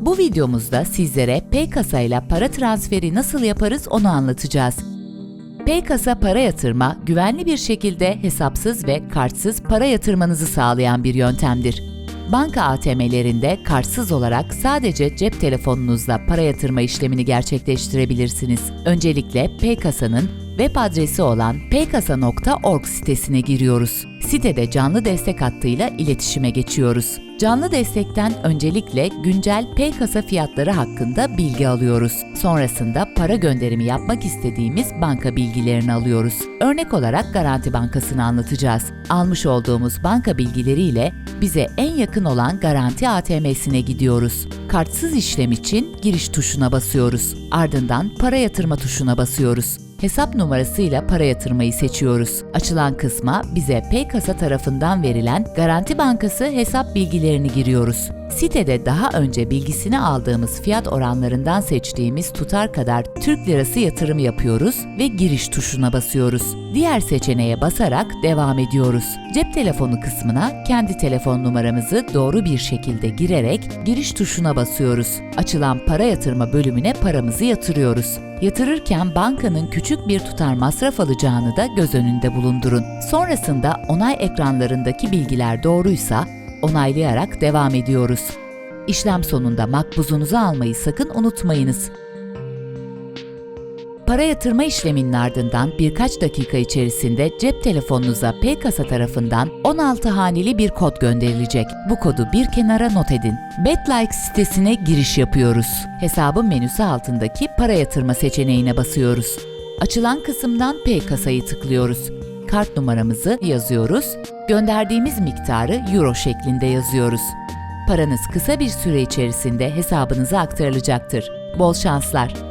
Bu videomuzda sizlere Paykasa ile para transferi nasıl yaparız onu anlatacağız. Paykasa para yatırma, güvenli bir şekilde hesapsız ve kartsız para yatırmanızı sağlayan bir yöntemdir. Banka ATM'lerinde kartsız olarak sadece cep telefonunuzla para yatırma işlemini gerçekleştirebilirsiniz. Öncelikle Paykasa'nın web adresi olan paykasa.org sitesine giriyoruz. Sitede canlı destek hattıyla iletişime geçiyoruz. Canlı destekten öncelikle güncel Paykasa fiyatları hakkında bilgi alıyoruz. Sonrasında para gönderimi yapmak istediğimiz banka bilgilerini alıyoruz. Örnek olarak Garanti Bankası'nı anlatacağız. Almış olduğumuz banka bilgileriyle bize en yakın olan Garanti ATM'sine gidiyoruz. Kartsız işlem için giriş tuşuna basıyoruz. Ardından para yatırma tuşuna basıyoruz. Hesap numarasıyla para yatırmayı seçiyoruz. Açılan kısma bize Paykasa tarafından verilen Garanti Bankası hesap bilgilerini giriyoruz. Sitede daha önce bilgisini aldığımız fiyat oranlarından seçtiğimiz tutar kadar Türk lirası yatırım yapıyoruz ve giriş tuşuna basıyoruz. Diğer seçeneğe basarak devam ediyoruz. Cep telefonu kısmına kendi telefon numaramızı doğru bir şekilde girerek giriş tuşuna basıyoruz. Açılan para yatırma bölümüne paramızı yatırıyoruz. Yatırırken bankanın küçük bir tutar masraf alacağını da göz önünde bulundurun. Sonrasında onay ekranlarındaki bilgiler doğruysa onaylayarak devam ediyoruz. İşlem sonunda makbuzunuzu almayı sakın unutmayınız. Para yatırma işleminin ardından birkaç dakika içerisinde cep telefonunuza Paykasa tarafından 16 haneli bir kod gönderilecek. Bu kodu bir kenara not edin. BetLike sitesine giriş yapıyoruz. Hesabın menüsü altındaki para yatırma seçeneğine basıyoruz. Açılan kısımdan Paykasa'yı tıklıyoruz. Kart numaramızı yazıyoruz. Gönderdiğimiz miktarı euro şeklinde yazıyoruz. Paranız kısa bir süre içerisinde hesabınıza aktarılacaktır. Bol şanslar.